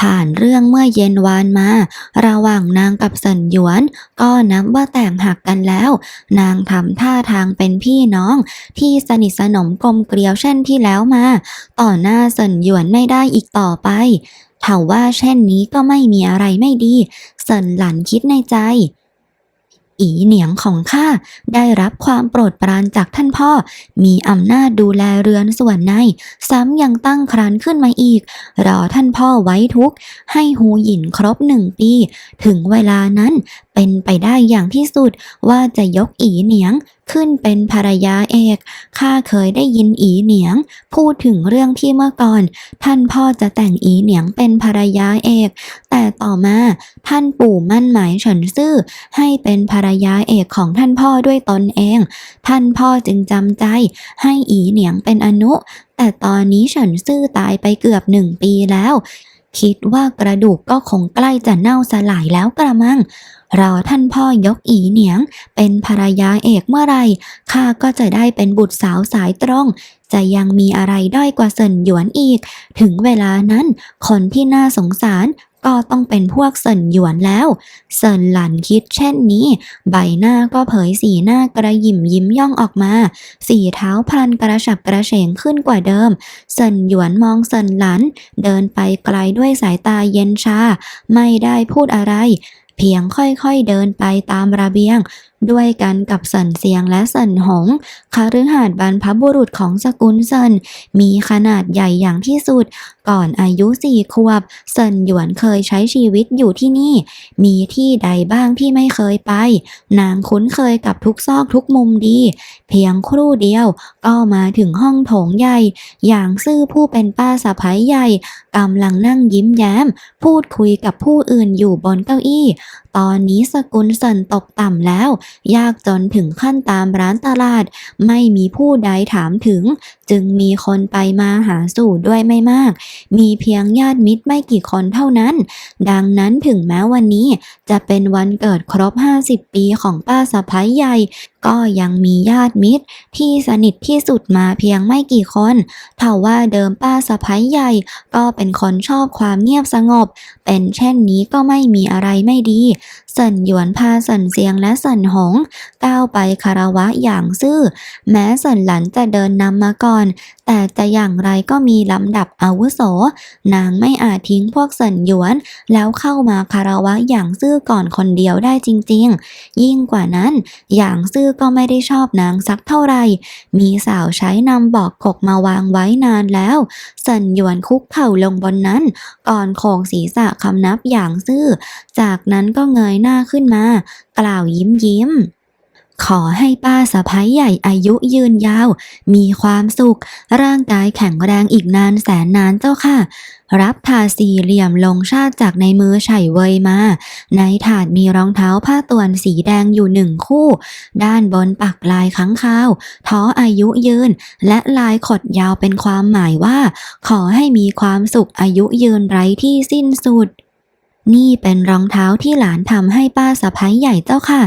ผ่านเรื่องเมื่อเย็นวานมา ระหว่างนางกับเซินหยวน ก็นับว่าแต่งหักกันแล้ว นางทำท่าทางเป็นพี่น้อง ที่สนิทสนมกลมเกลียวเช่นที่แล้วมา ต่อหน้าเซินหยวนไม่ได้อีกต่อไปเถาว่าเช่นนี้ก็ไม่มีอะไรไม่ดีเซินหลันคิดในใจ อีเหนียงของข้าได้รับความโปรดปรานจากท่านพ่อ มีอำนาจดูแลเรือนส่วนใน ซ้ำยังตั้งครันขึ้นมาอีก รอท่านพ่อไว้ทุกข์ให้หูหยินครบหนึ่งปี ถึงเวลานั้นเป็นไปได้อย่างที่สุดว่าจะยกอีเหนียงขึ้นเป็นภรรยาเอก ข้าเคยได้ยินอีเหนียง พูดถึงเรื่องที่เมื่อก่อน ท่านพ่อจะแต่งอีเหนียงเป็นภรรยาเอก แต่ต่อมาท่านปู่มั่นหมายเฉินซื่อให้เป็นภรรยาเอกของท่านพ่อด้วยตนเอง ท่านพ่อจึงจำใจให้อีเหนียงเป็นอนุ แต่ตอนนี้เฉินซื่อตายไปเกือบหนึ่งปีแล้ว คิดว่ากระดูกก็คงใกล้จะเน่าสลายแล้วกระมัง รอท่านพ่อยกอีเหนียง เป็นภรรยาเอกเมื่อไรข้าก็จะได้เป็นบุตรสาวสายตรง จะยังมีอะไรด้อยกว่าเซินหยวนอีก ถึงเวลานั้น คนที่น่าสงสาร ก็ต้องเป็นพวกเซินหยวนแล้ว เซินหลันคิดเช่นนี้ ใบหน้าก็เผยสีหน้ากระหยิมยิ้มย่องออกมา สีเท้าพลันกระฉับกระเฉงขึ้นกว่าเดิม เซินหยวนมองเซินหลัน เดินไปไกลด้วยสายตาเย็นชา ไม่ได้พูดอะไร เพียงค่อยๆเดินไปตามระเบียง ด้วยกันกับเซินเซียงและเซินหงคฤหาสน์บรรพบุรุษของสกุลเซนมีขนาดใหญ่อย่างที่สุด ก่อนอายุสี่ขวบเซนหยวนเคยใช้ชีวิตอยู่ที่นี่ มีที่ใดบ้างที่ไม่เคยไป นางคุ้นเคยกับทุกซอกทุกมุมดี เพียงครู่เดียวก็มาถึงห้องโถงใหญ่ อย่างซื่อผู้เป็นป้าสะพ้ายใหญ่กำลังนั่งยิ้มแย้ม พูดคุยกับผู้อื่นอยู่บนเก้าอี้ตอนนี้สกุลเซินตกต่ำแล้ว ยากจนถึงขั้นตามร้านตลาด ไม่มีผู้ใดถามถึง จึงมีคนไปมาหาสู่ด้วยไม่มาก มีเพียงญาติมิตรไม่กี่คนเท่านั้น ดังนั้นถึงแม้วันนี้จะเป็นวันเกิดครบ 50 ปีของป้าสะพ้ายใหญ่ก็ยังมีญาติมิตรที่สนิทที่สุดมาเพียงไม่กี่คนเท่าว่าเดิมป้าสะพ้ายใหญ่ ก็เป็นคนชอบความเงียบสงบ เป็นเช่นนี้ก็ไม่มีอะไรไม่ดีเซินหยวนพาเซินเซียงและเซินหง ก้าวไปคารวะอย่างซื่อ แม้เซินหลันจะเดินนำมาก่อน แต่จะอย่างไรก็มีลำดับอาวุโส นางไม่อาจทิ้งพวกเซินหยวน แล้วเข้ามาคารวะอย่างซื่อก่อนคนเดียวได้จริง ๆ ยิ่งกว่านั้น อย่างซื่อก็ไม่ได้ชอบนางสักเท่าไหร่ มีสาวใช้นำบอกกกมาวางไว้นานแล้วเซินหยวนคุกเข่าลงบนนั้น ก่อนโคงศีรษะคำนับอย่างซื่อ จากนั้นก็เงยหน้าขึ้นมา กล่าวยิ้มยิ้ม ขอให้ป้าสะพ้ายใหญ่อายุยืนยาว มีความสุข ร่างกายแข็งแรงอีกนานแสนนานเจ้าค่ะ รับถาสี่เหลี่ยมลงชาติจากในมือไฉเวยมา ในถาดมีรองเท้าผ้าตวนสีแดงอยู่หนึ่งคู่ ด้านบนปักลายค้างคาวท้ออายุยืน และลายขดยาวเป็นความหมายว่า ขอให้มีความสุขอายุยืนไร้ที่สิ้นสุด นี่เป็นรองเท้าที่หลานทำให้ป้าสะพ้ายใหญ่เจ้าค่ะ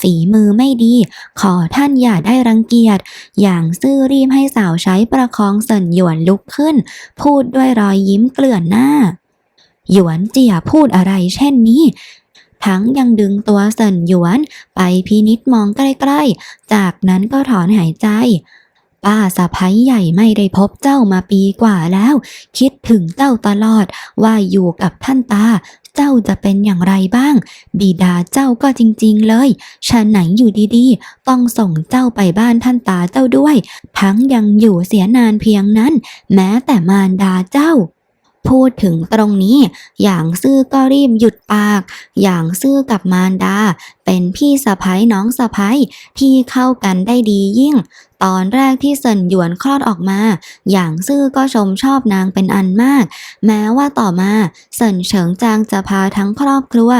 ฝีมือไม่ดี ขอท่านอย่าได้รังเกียจ อย่างซื่อรีบให้สาวใช้ประคองเสินหยวนลุกขึ้น พูดด้วยรอยยิ้มเกลื่อนหน้า หยวนเจียพูดอะไรเช่นนี้ ทั้งยังดึงตัวเสินหยวนไปพินิษมองใกล้ๆ จากนั้นก็ถอนหายใจ ป้าสะพ้ยใหญ่ไม่ได้พบเจ้ามาปีกว่าแล้ว คิดถึงเจ้าตลอดว่าอยู่กับท่านตา เจ้าจะเป็นอย่างไรบ้าง บิดาเจ้าก็จริงๆเลยฉันไหนอยู่ดีๆ ต้องส่งเจ้าไปบ้านท่านตาเจ้าด้วย ทั้งยังอยู่เสียนานเพียงนั้น แม้แต่มารดาเจ้าพูดถึงตรงนี้ อย่างซื่อก็รีบหยุดปาก อย่างซื่อกับมารดา เป็นพี่สะพ้ยน้องสะพ้ยที่เข้ากันได้ดียิ่ง ตอนแรกที่เซินหยวนคลอดออกมา อย่างซื่อก็ชมชอบนางเป็นอันมาก แม้ว่าต่อมาเซินเฉิงจางจะพาทั้งครอบครัว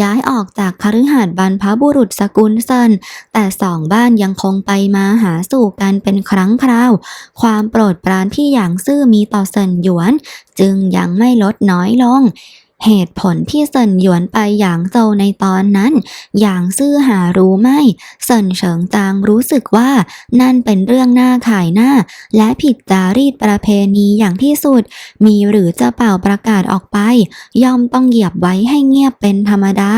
ย้ายออกจากคฤหาสน์บรรพบุรุษสกุลเซินแต่สองบ้านยังคงไปมาหาสู่กันเป็นครั้งคราว ความโปรดปรานที่อย่างซื่อมีต่อเซินหยวน จึงยังไม่ลดน้อยลง เหตุผลที่เซินหยวนไปหยางโจวในตอนนั้นอย่างซื่อหารู้ไหมเซินเฉิงจางรู้สึกว่า นั่นเป็นเรื่องหน่าขายหน้า และผิดจารีตประเพณีอย่างที่สุด มีหรือจะเป่าประกาศออกไป ย่อมต้องเหยียบไว้ให้เงียบเป็นธรรมดา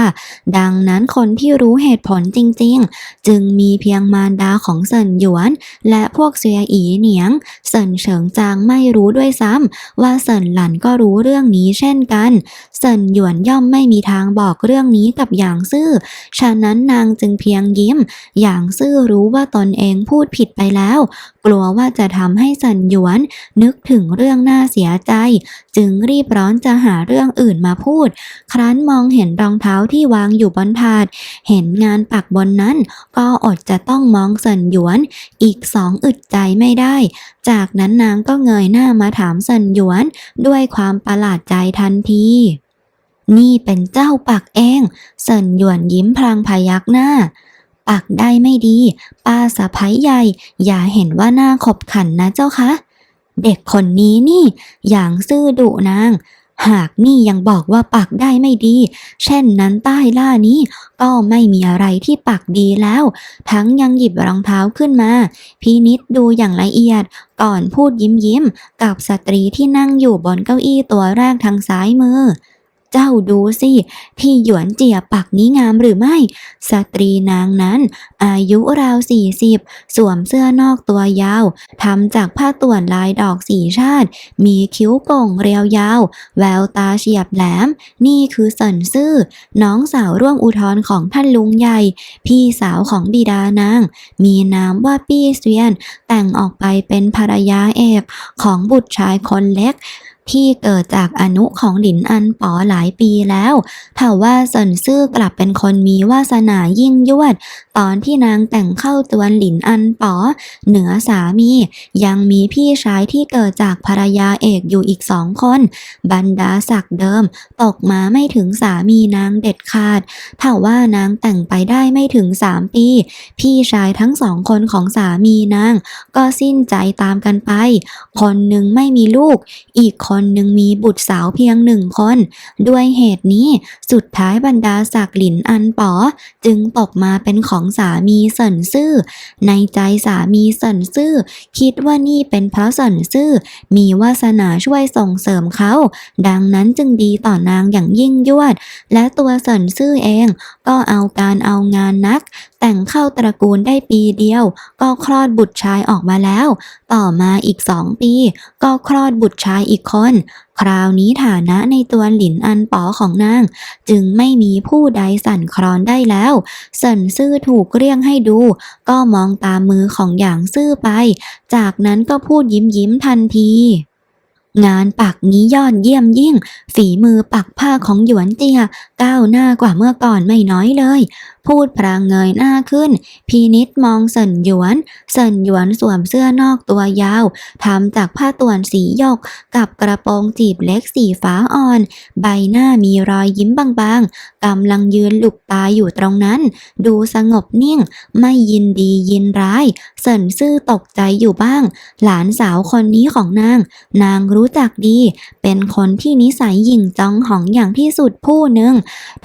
ดังนั้นคนที่รู้เหตุผลจริง ๆ จึงมีเพียงมารดาของเซินหยวน และพวกเสียอีเหนียง เซินเฉิงจางไม่รู้ด้วยซ้ำว่าเซินหลันก็รู้เรื่องนี้เช่นกันเซินหยวนย่อมไม่มีทางบอกเรื่องนี้กับหยางซื่อ ฉะนั้นนางจึงเพียงยิ้ม หยางซื่อรู้ว่าตนเองพูดผิดไปแล้ว กลัวว่าจะทำให้เซินหยวนนึกถึงเรื่องน่าเสียใจ จึงรีบร้อนจะหาเรื่องอื่นมาพูด ครั้นมองเห็นรองเท้าที่วางอยู่บนถาด เห็นงานปักบนนั้น ก็อดจะต้องมองเซินหยวน อีกสองอึดใจไม่ได้ จากนั้นนางก็เงยหน้ามาถามเซินหยวน ด้วยความประหลาดใจทันที นี่เป็นเจ้าปักเองเซินหยวนยิ้มพลางพยักหน้า ปักได้ไม่ดี ป้าสะพ้ยใหญ่ อย่าเห็นว่าหน้าขบขันนะเจ้าคะ เด็กคนนี้นี่ อย่างซื่อดุนาง หากนี่ยังบอกว่าปักได้ไม่ดี เช่นนั้นใต้ล่านี้ ก็ไม่มีอะไรที่ปักดีแล้ว ทั้งยังหยิบรองเท้าขึ้นมาพินิษดูอย่างละเอียด ก่อนพูดยิ้มยิ้มกับสตรีที่นั่งอยู่บนเก้าอี้ตัวแรกทางซ้ายมือ เจ้าดูสิที่หยวนเจียปักนี้งามหรือไม่ สตรีนางนั้น อายุราวสี่สิบสวมเสื้อนอกตัวยาวทำจากผ้าต่วนลายดอกสีชาติ มีคิ้วก่งเรียวยาว แววตาเฉียบแหลม นี่คือเสินซื่อ น้องสาวร่วมอุทธรของท่านลุงใหญ่ พี่สาวของบิดานาง มีนามว่าปี้เซียน แต่งออกไปเป็นภรรยาเอกของบุตรชายคนเล็ก ที่เกิดจากอนุของหลินอันป๋อหลายปีแล้วถ้าว่าเซินซื่อกลับเป็นคนมีวาสนายิ่งยวด ตอนที่นางแต่งเข้าจวนหลินอันป๋อเหนือสามี ยังมีพี่ชายที่เกิดจากภรรยาเอกอยู่อีกสองคน บรรดาศักดิ์เดิม ตกมาไม่ถึงสามีนางเด็ดขาดถ้าว่านางแต่งไปได้ไม่ถึงสามปี พี่ชายทั้งสองคนของสามีนาง ก็สิ้นใจตามกันไป คนหนึ่งไม่มีลูก อีกคนหนึ่งมีบุตรสาวเพียงหนึ่งคน ด้วยเหตุนี้สุดท้ายบรรดาศักดิ์หลินอันป๋อจึงตกมาเป็นของสามีเสินซื่อ ในใจสามีเสินซื่อ คิดว่านี่เป็นเพราะเสินซื่อ มีวาสนาช่วยส่งเสริมเขา ดังนั้นจึงดีต่อนางอย่างยิ่งยวด และตัวเสินซื่อเองก็เอาการเอางานนัก แต่งเข้าตระกูลได้ปีเดียว ก็คลอดบุตรชายออกมาแล้ว ต่อมาอีกสองปี ก็คลอดบุตรชายอีกคน คราวนี้ฐานะในตัวหลินอันป๋อของนาง จึงไม่มีผู้ใดสั่นคลอนได้แล้วเสินซื่อถูกเรียกให้ดู ก็มองตามมือของหยางซื่อไป จากนั้นก็พูดยิ้มยิ้มทันทีงานปักนี้ยอดเยี่ยมยิ่ง ฝีมือปักผ้าของหยวนเจียก้าวหน้ากว่าเมื่อก่อนไม่น้อยเลย พูดพรางเงยหน้าขึ้น พีนิดมองเสินหยวน เสินหยวนสวมเสื้อนอกตัวยาวทำจากผ้าต่วนสีหยก กับกระโปรงจีบเล็กสีฟ้าอ่อน ใบหน้ามีรอยยิ้มบางๆกำลังยืนหลุบตาอยู่ตรงนั้น ดูสงบนิ่ง ไม่ยินดียินร้าย เสินซื่อตกใจอยู่บ้าง หลานสาวคนนี้ของนาง นางรู้จักดี เป็นคนที่นิสัยหยิ่งจองหองอย่างที่สุดผู้หนึ่ง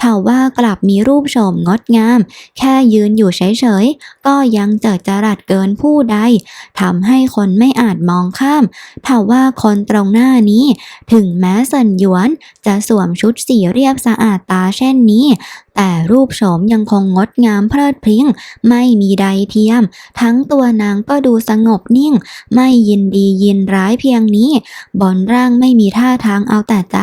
ถ้าว่ากลับมีรูปโฉมงดงามแค่ยืนอยู่เฉยๆ ก็ยังเจิดจรัสเกินผู้ใดทำให้คนไม่อาจมองข้ามถ้าว่าคนตรงหน้านี้ ถึงแม้เซินหยวนจะสวมชุดสีเรียบสะอาดตาเช่นนี้ แต่รูปโฉมยังคงงดงามเพลิดเพริ้ง ไม่มีใดเทียม ทั้งตัวนางก็ดูสงบนิ่ง ไม่ยินดียินร้ายเพียงนี้ บอนร่างไม่มีท่าทางเอาแต่ใจ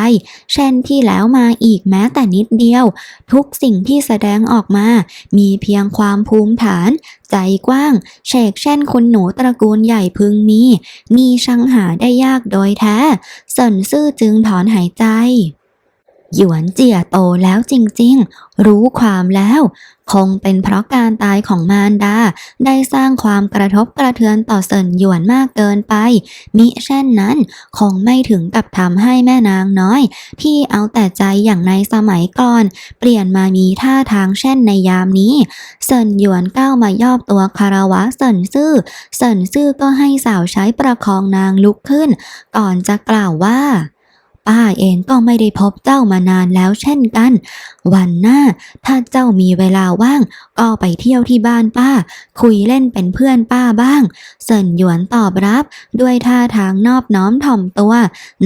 เช่นที่แล้วมาอีกแม้แต่นิดเดียว ทุกสิ่งที่แสดงออกมามีเพียงความภูมิฐาน ใจกว้างเฉกเช่นคนหนูตระกูลใหญ่พึงมี มีชังหาได้ยากโดยแท้สนซื่อจึงถอนหายใจ หยวนเจียโตแล้วจริงๆ รู้ความแล้ว คงเป็นเพราะการตายของมารดา ได้สร้างความกระทบกระเทือนต่อเซินหยวนมากเกินไป มิเช่นนั้น คงไม่ถึงกับทำให้แม่นางน้อย ที่เอาแต่ใจอย่างในสมัยก่อน เปลี่ยนมามีท่าทางเช่นในยามนี้ เซินหยวนก้าวมายอบตัวคารวะเซินซื่อเซินซื่อก็ให้สาวใช้ประคองนางลุกขึ้น ก่อนจะกล่าวว่า ป้าเองก็ไม่ได้พบเจ้ามานานแล้วเช่นกัน วันหน้าถ้าเจ้ามีเวลาว่าง ก็ไปเที่ยวที่บ้านป้า คุยเล่นเป็นเพื่อนป้าบ้าง เซินหยวนตอบรับ ด้วยท่าทางนอบน้อมถ่อมตัว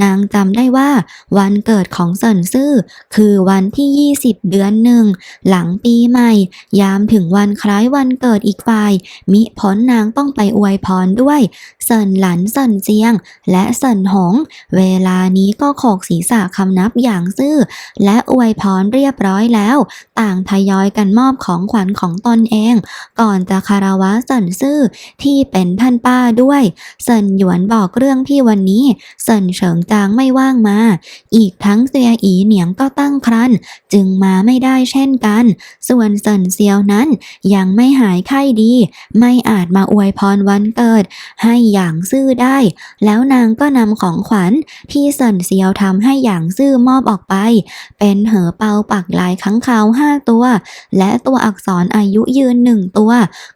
นางจำได้ว่า วันเกิดของเซินซื่อ คือวันที่ 20 เดือนหนึ่ง หลังปีใหม่ ยามถึงวันคล้ายวันเกิดอีกฝ่าย มิพ้นนางต้องไปอวยพรด้วย เซินหลันเซินเจียง และเซินหง เวลานี้ก็โขกศีรษะคำนับอย่างซื่อ และอวยพรเรียบร้อยแล้ว ต่างทยอยกันมอบของขวัญของตนเอง ก่อนจะคารวะเซินซื่อที่เป็นท่านป้าด้วยเซินหยวนบอกเรื่องที่วันนี้เซินเฉิงจางไม่ว่างมา อีกทั้งเซียอีเหนียงก็ตั้งครรภ์จึงมาไม่ได้เช่นกัน ส่วนเซินเซียวนั้นยังไม่หายไข้ดี ไม่อาจมาอวยพรวันเกิด ให้อย่างซื่อได้ แล้วนางก็นำของขวัญที่เซินเซียวทำให้อย่างซื่อมอบออกไป เป็นเหอเปาปักลายค้างคาวห้าตัว และตัวอักษรอายุยืนหนึ่งตัว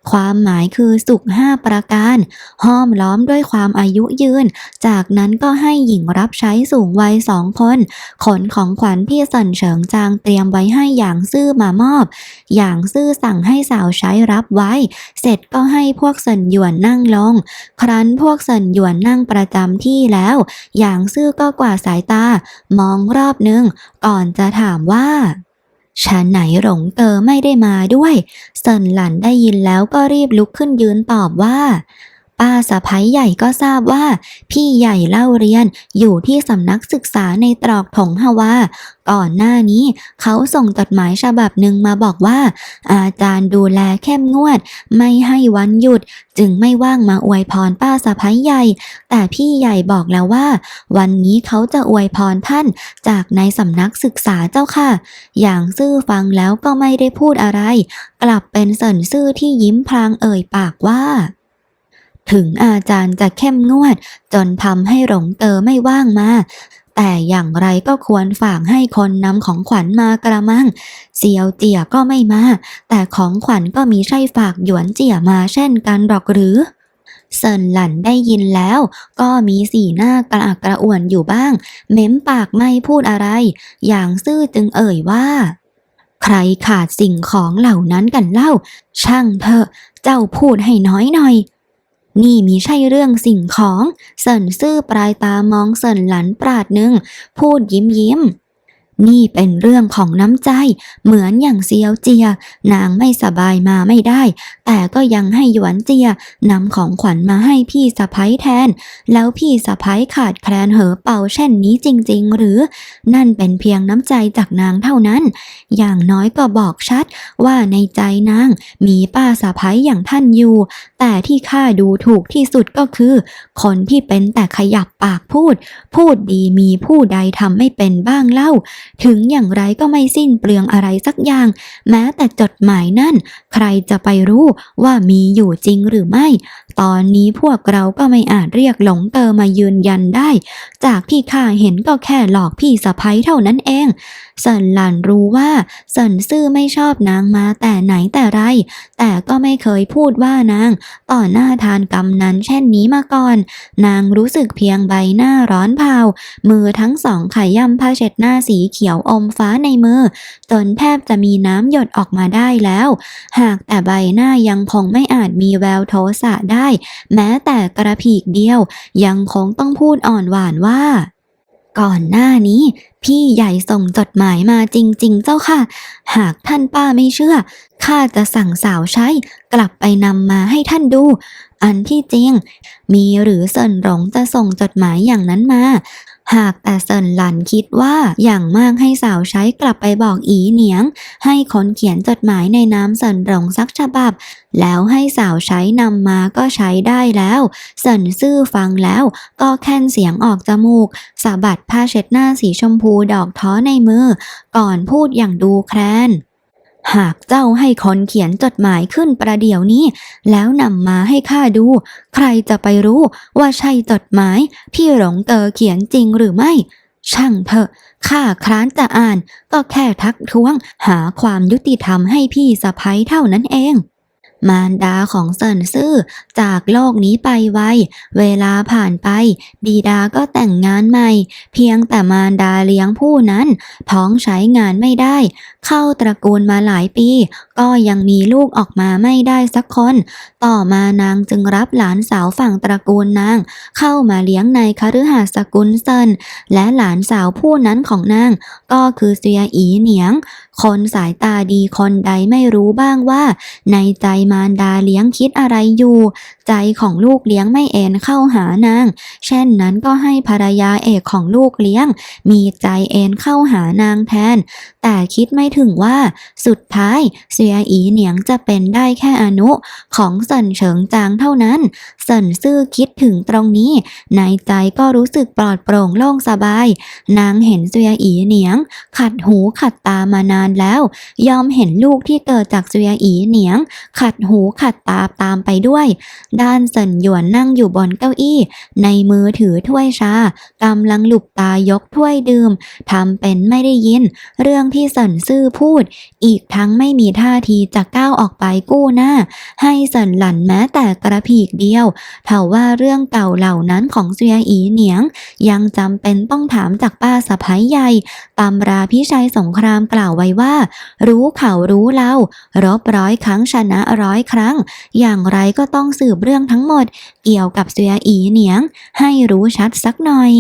ความหมายคือสุขห้าประการ ห้อมล้อมด้วยความอายุยืน จากนั้นก็ให้หญิงรับใช้สูงวัยสองคนขนของขวัญที่เซินเฉิงจางเตรียมไว้ให้อย่างซื่อมามอบอย่างซื่อสั่งให้สาวใช้รับไว้ เสร็จก็ให้พวกเซินหยวนนั่งลง ครั้นพวกเซินหยวนนั่งประจำที่แล้วอย่างซื่อก็กว่าสายตามองรอบนึง ก่อนจะถามว่าฉันไหนหลงเตอไม่ได้มาด้วยเซินหลันได้ยินแล้วก็รีบลุกขึ้นยืนตอบว่า ป้าสะพ้ยใหญ่ก็ทราบว่า พี่ใหญ่เล่าเรียนอยู่ที่สำนักศึกษาในตรอกถงฮวา ก่อนหน้านี้ เขาส่งจดหมายฉบับหนึ่งมาบอกว่า อาจารย์ดูแลเข้มงวด ไม่ให้วันหยุด จึงไม่ว่างมาอวยพรป้าสะพ้ยใหญ่ แต่พี่ใหญ่บอกแล้วว่า วันนี้เขาจะอวยพรท่านจากในสำนักศึกษาเจ้าค่ะ อย่างซื่อฟังแล้วก็ไม่ได้พูดอะไร กลับเป็นเสินซื่อที่ยิ้มพลางเอ่ยปากว่า ถึงอาจารย์จะเข้มงวด จนทำให้หลงเตอไม่ว่างมา แต่อย่างไรก็ควรฝากให้คนนำของขวัญมากระมังเซียวเจียก็ไม่มา แต่ของขวัญก็มีใช่ฝากหยวนเจียมาเช่นกันหรอกหรือเซินหลันได้ยินแล้ว ก็มีสีหน้ากระอักกระอ่วนอยู่บ้าง เม้มปากไม่พูดอะไร อย่างซื่อจึงเอ่ยว่า ใครขาดสิ่งของเหล่านั้นกันเล่า ช่างเถอะ เจ้าพูดให้น้อยหน่อย นี่มีใช่เรื่องสิ่งของ เสินซื่อปลายตามองเสินหลันปราดหนึ่ง พูดยิ้มยิ้ม นี่เป็นเรื่องของน้ำใจ เหมือนอย่างเซียวเจีย นางไม่สบายมาไม่ได้ แต่ก็ยังให้หยวนเจียนำของขวัญมาให้พี่สะพ้ยแทน แล้วพี่สะพ้ยขาดแคลนเหอเป่าเช่นนี้จริง ๆ หรือ นั่นเป็นเพียงน้ำใจจากนางเท่านั้น อย่างน้อยก็บอกชัดว่าในใจนางมีป้าสะพ้ยอย่างท่านอยู่ แต่ที่ข้าดูถูกที่สุดก็คือ คนที่เป็นแต่ขยับปากพูด พูดดีมีผู้ใดทำไม่เป็นบ้างเล่าถึงอย่างไรก็ไม่สิ้นเปลืองอะไรสักอย่าง แม้แต่จดหมายนั่น ใครจะไปรู้ว่ามีอยู่จริงหรือไม่ ตอนนี้พวกเราก็ไม่อาจเรียกหลงเตอมายืนยันได้ จากที่ข้าเห็นก็แค่หลอกพี่สะพ้ยเท่านั้นเอง เซินหลันรู้ว่าเซินซื่อไม่ชอบนางมาแต่ไหนแต่ไร แต่ก็ไม่เคยพูดว่านาง ต่อหน้าทานกำนั้นเช่นนี้มาก่อน นางรู้สึกเพียงใบหน้าร้อนเผามือทั้งสองขย่ำผ้าเช็ดหน้าสีเขียวอมฟ้าในมือ จนแทบจะมีน้ำหยดออกมาได้แล้ว หากแต่ใบหน้ายังคงไม่อาจมีแววโทสะได้ แม้แต่กระพีกเดียว ยังคงต้องพูดอ่อนหวานว่า ก่อนหน้านี้ พี่ใหญ่ส่งจดหมายมาจริง ๆ เจ้าค่ะ หากท่านป้าไม่เชื่อข้าจะสั่งสาวใช้ กลับไปนำมาให้ท่านดู อันที่จริง มีหรือเซินหลงจะส่งจดหมายอย่างนั้นมา หากแต่เซินหลันคิดว่าอย่างมากให้สาวใช้กลับไปบอกอีเหนียง ให้คนเขียนจดหมายในน้ำเซินหลงสักฉบับ แล้วให้สาวใช้นำมาก็ใช้ได้แล้วเซินซื่อฟังแล้วก็แค่นเสียงออกจมูกสะบัดผ้าเช็ดหน้าสีชมพูดอกท้อในมือ ก่อนพูดอย่างดูแคลน หากเจ้าให้คนเขียนจดหมายขึ้นประเดี๋ยวนี้ แล้วนำมาให้ข้าดู ใครจะไปรู้ว่าใช่จดหมายที่หลงเตอเขียนจริงหรือไม่ ช่างเถอะข้าคร้านจะอ่าน ก็แค่ทักท้วง หาความยุติธรรมให้พี่สะพ้ยเท่านั้นเอง มารดาของเซินซื่อจากโลกนี้ไปไว เวลาผ่านไป บิดาก็แต่งงานใหม่ เพียงแต่มารดาเลี้ยงผู้นั้น ท้องใช้งานไม่ได้ เข้าตระกูลมาหลายปี ก็ยังมีลูกออกมาไม่ได้สักคน ต่อมานางจึงรับหลานสาวฝั่งตระกูลนาง เข้ามาเลี้ยงในคฤหาสน์สกุลเซินและหลานสาวผู้นั้นของนาง ก็คือเซียอีเหนียง คนสายตาดีคนใดไม่รู้บ้างว่า ในใจมารดาเลี้ยงคิดอะไรอยู่ ใจของลูกเลี้ยงไม่เอ็นเข้าหานาง เช่นนั้นก็ให้ภรรยาเอกของลูกเลี้ยง มีใจเอ็นเข้าหานางแทน แต่คิดไม่ถึงว่า สุดท้ายเสียอีเหนียงจะเป็นได้แค่อนุของเสินเฉิงจางเท่านั้นเสินซื่อคิดถึงตรงนี้ ในใจก็รู้สึกปลอดโปร่งโล่งสบาย นางเห็นเสียอีเหนียง ขัดหูขัดตามานานแล้ว ยอมเห็นลูกที่เกิดจากเสียอีเหนียง ขัดหูขัดตาตามไปด้วยด้านเซินหยวนนั่งอยู่บนเก้าอี้ ในมือถือถ้วยชากำลังหลุบตายกถ้วยดื่มทำเป็นไม่ได้ยิน เรื่องที่เซินซื่อพูด อีกทั้งไม่มีท่าทีจะก้าวออกไปกู้หน้า ให้เซินหลันแม้แต่กระพีกเดียวเท่าว่าเรื่องเก่าเหล่านั้นของเซียอีเหนียง ยังจำเป็นต้องถามจากป้าสะพ้ายใหญ่ตำราพิชัยสงครามกล่าวไว้ว่า รู้เขารู้เล่ารบร้อยครั้งชนะร้อยครั้ง อย่างไรก็ต้องสืบเรื่องทั้งหมดเกี่ยวกับเสียอีเหนียง ให้รู้ชัดสักหน่อย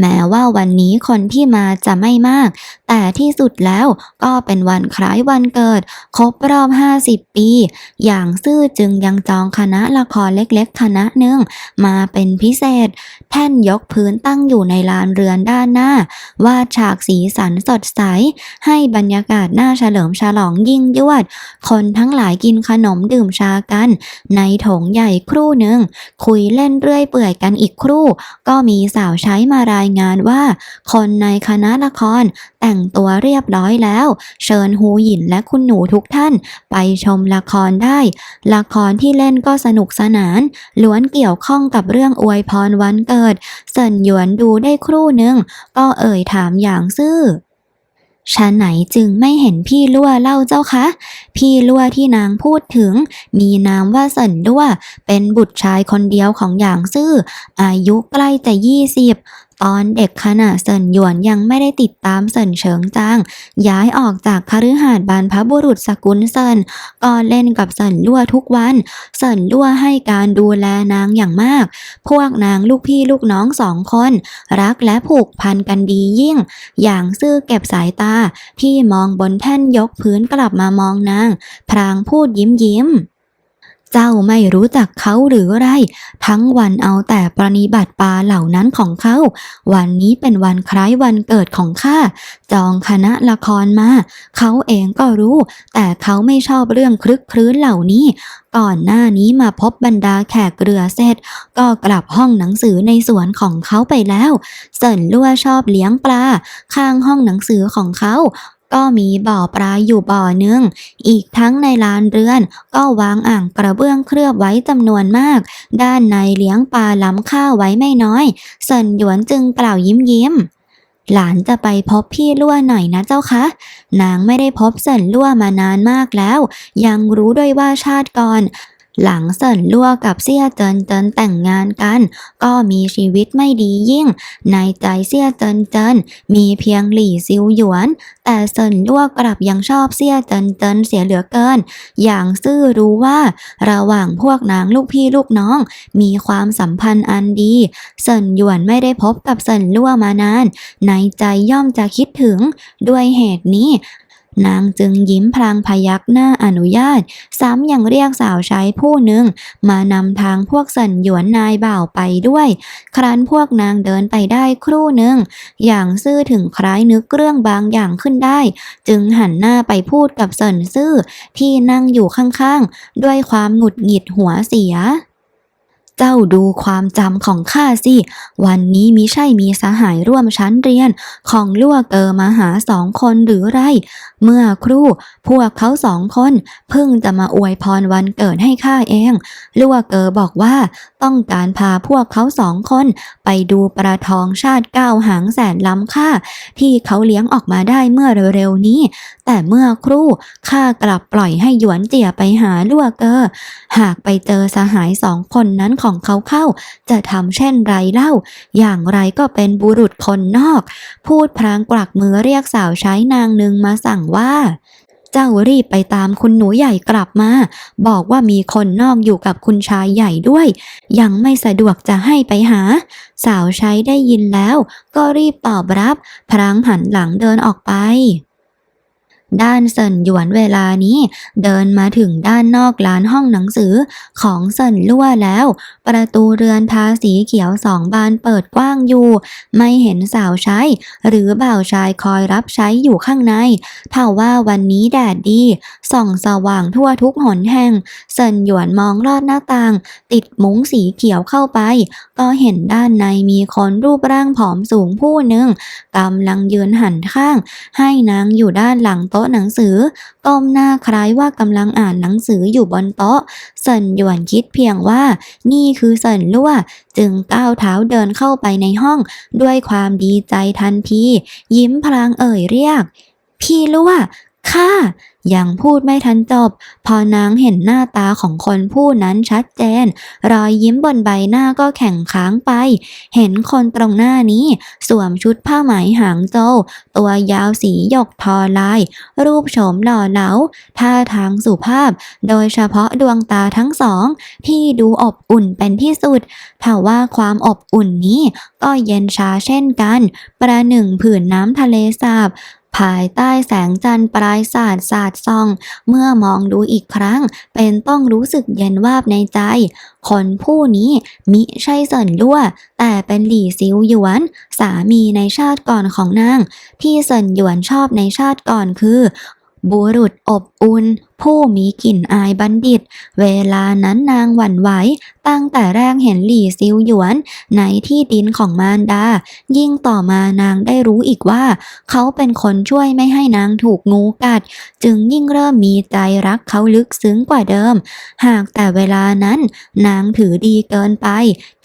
แม้ว่าวันนี้คนที่มาจะไม่มาก แต่ที่สุดแล้วก็เป็นวันคล้ายวันเกิด ครบรอบ 50 ปี อย่างซื่อจึงยังจองคณะละครเล็กๆ คณะหนึ่งมาเป็นพิเศษ แท่นยกพื้นตั้งอยู่ในลานเรือนด้านหน้า วาดฉากสีสันสดใส ให้บรรยากาศน่าเฉลิมฉลองยิ่งยวด คนทั้งหลายกินขนมดื่มชากัน ในถงใหญ่ครู่หนึ่ง คุยเล่นเรื่อยเปื่อยกันอีกครู่ ก็มีสาวใช้มารายายงานว่า คนในคณะละครแต่งตัวเรียบร้อยแล้ว เชิญฮูหยินและคุณหนูทุกท่านไปชมละครได้ ละครที่เล่นก็สนุกสนาน ล้วนเกี่ยวข้องกับเรื่องอวยพรวันเกิด เซินหยวนดูได้ครู่หนึ่งก็เอ่ยถามอย่างซื่อชะไหนจึงไม่เห็นพี่ลั่วเล่าเจ้าคะ พี่ลั่วที่นางพูดถึง มีนามว่าเซินลั่ว เป็นบุตรชายคนเดียวของหยางซื่อ อายุใกล้จะยี่สิบ ตอนเด็กขณะเซินหยวนยังไม่ได้ติดตามเซินเฉิงจางย้ายออกจากคฤหาสน์บรรพบุรุษสกุลเซินก็เล่นกับเซินลั่วทุกวัน เซินลั่วให้การดูแลนางอย่างมาก พวกนางลูกพี่ลูกน้องสองคน รักและผูกพันกันดียิ่ง อย่างซื่อเก็บสายตาที่มองบนแท่นยกพื้นกลับมามองนาง พรางพูดยิ้มยิ้ม เจ้าไม่รู้จักเขาหรือไร ทั้งวันเอาแต่ประนิบัติปาเหล่านั้นของเขา วันนี้เป็นวันคล้ายวันเกิดของข้า จองคณะละครมา เขาเองก็รู้ แต่เขาไม่ชอบเรื่องคลึกครื้นเหล่านี้ ก่อนหน้านี้มาพบบรรดาแขกเรือเสร็จ ก็กลับห้องหนังสือในสวนของเขาไปแล้ว เสินลั่วชอบเลี้ยงปลา ข้างห้องหนังสือของเขา ก็มีบ่อปลาอยู่บ่อหนึ่ง อีกทั้งในลานเรือน ก็วางอ่างกระเบื้องเคลือบไว้จำนวนมาก ด้านในเลี้ยงปลาล้ำข้าวไว้ไม่น้อยเซินหยวนจึงกล่าวยิ้มยิ้มหลานจะไปพบพี่ลั่วหน่อยนะเจ้าคะ นางไม่ได้พบเซินลั่วมานานมากแล้ว ยังรู้ด้วยว่าชาติก่อน หลังเซินลั่วกับเสี่ยเจินเจินแต่งงานกัน ก็มีชีวิตไม่ดียิ่ง ในใจเสี่ยเจินเจินมีเพียงหลี่ซิวหยวน แต่เซินลั่วกลับยังชอบเสี่ยเจินเจินเสียเหลือเกิน อย่างซื่อรู้ว่า ระหว่างพวกนางลูกพี่ลูกน้อง มีความสัมพันธ์อันดีเซินหยวนไม่ได้พบกับเซินลั่วมานาน ในใจย่อมจะคิดถึง ด้วยเหตุนี้ นางจึงยิ้มพลางพยักหน้าอนุญาต ซ้ำยังเรียกสาวใช้ผู้หนึ่ง มานำทางพวกสินหยวนนายบ่าวไปด้วย ครั้นพวกนางเดินไปได้ครู่หนึ่ง อย่างซื่อถึงคล้ายนึกเรื่องบางอย่างขึ้นได้ จึงหันหน้าไปพูดกับสินซื่อที่นั่งอยู่ข้างๆ ด้วยความหงุดหงิดหัวเสีย เจ้าดูความจำของข้าสิ วันนี้มิใช่มีสหายร่วมชั้นเรียน ของลั่วเกอมาหาสองคนหรือไร เมื่อครู่พวกเขาสองคน เพิ่งจะมาอวยพรวันเกิดให้ข้าเองลั่วเกอบอกว่า ต้องการพาพวกเขาสองคน ไปดูประทองชาติเก้าหางแสนล้ำค่า ที่เขาเลี้ยงออกมาได้เมื่อเร็วๆนี้ แต่เมื่อครู่ข้ากลับปล่อยให้หยวนเจียไปหาลั่วเกอ หากไปเจอสหายสองคนนั้นของเขาเข้า จะทำเช่นไรเล่า อย่างไรก็เป็นบุรุษคนนอก พูดพลางกวักมือเรียกสาวใช้นางหนึ่งมาสั่งว่า เจ้ารีบไปตามคุณหนูใหญ่กลับมา บอกว่ามีคนนอกอยู่กับคุณชายใหญ่ด้วย ยังไม่สะดวกจะให้ไปหา สาวใช้ได้ยินแล้ว ก็รีบตอบรับ พลางหันหลังเดินออกไป ด้านเซินหยวนเวลานี้ เดินมาถึงด้านนอกร้านห้องหนังสือของเซินลั่วแล้ว ประตูเรือนทาสีเขียวสองบานเปิดกว้างอยู่ ไม่เห็นสาวใช้ หรือบ่าวชายคอยรับใช้อยู่ข้างในถ้าว่าวันนี้แดดดี ส่องสว่างทั่วทุกหนแห่งเซินหยวนมองลอดหน้าต่าง ติดมุ้งสีเขียวเข้าไป ก็เห็นด้านในมีคนรูปร่างผอมสูงผู้หนึ่งกำลังยืนหันข้าง ให้นางอยู่ด้านหลังโต๊ะหนังสือ ก้มหน้าคล้ายว่ากำลังอ่านหนังสืออยู่บนโต๊ะเซินหยวนคิดเพียงว่า นี่คือเซินลั่วจึงก้าวเท้าเดินเข้าไปในห้อง ด้วยความดีใจทันทียิ้มพลางเอ่ยเรียก พี่ลั่วข้า ยังพูดไม่ทันจบ พอนางเห็นหน้าตาของคนผู้นั้นชัดเจน รอยยิ้มบนใบหน้าก็แข็งค้างไป เห็นคนตรงหน้านี้ สวมชุดผ้าไหมหางโจวตัวยาวสีหยกทอลาย รูปโฉมหล่อเหลา ท่าทางสุภาพ โดยเฉพาะดวงตาทั้งสอง ที่ดูอบอุ่นเป็นที่สุดถ้าว่าความอบอุ่นนี้ก็เย็นชาเช่นกัน ประหนึ่งผืนน้ำทะเลสาบ ภายใต้แสงจันทร์ปลายสาดสาดส่อง เมื่อมองดูอีกครั้ง เป็นต้องรู้สึกเย็นวาบในใจ คนผู้นี้มิใช่เซินลั่ว แต่เป็นหลี่ซิวหยวน สามีในชาติก่อนของนาง ที่เซินหยวนชอบในชาติก่อนคือ บุรุษอบอุ่น ผู้มีกลิ่นอายบัณฑิต เวลานั้นนางหวั่นไหว ตั้งแต่แรกเห็นหลี่ซิวหยวน ในที่ดินของมารดา ยิ่งต่อมานางได้รู้อีกว่า เขาเป็นคนช่วยไม่ให้นางถูกงูกัด จึงยิ่งเริ่มมีใจรักเขาลึกซึ้งกว่าเดิม หากแต่เวลานั้น นางถือดีเกินไป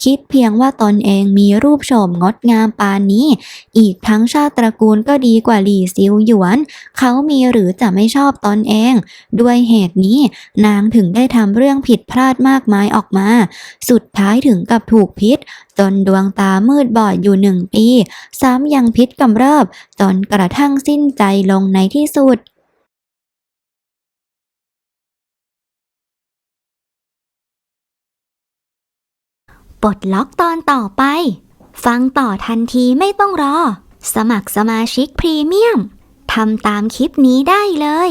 คิดเพียงว่าตนเองมีรูปโฉมงดงามปานนี้ อีกทั้งชาติตระกูลก็ดีกว่าหลี่ซิวหยวน เขามีหรือจะไม่ชอบตนเองด้วด้วยเหตุนี้ นางถึงได้ทำเรื่องผิดพลาดมากมายออกมา สุดท้ายถึงกับถูกพิษ จนดวงตามืดบอดอยู่หนึ่งปี ซ้ำยังพิษกำเริบ จนกระทั่งสิ้นใจลงในที่สุดปลดล็อกตอนต่อไป ฟังต่อทันทีไม่ต้องรอ สมัครสมาชิกพรีเมียมทำตามคลิปนี้ได้เลย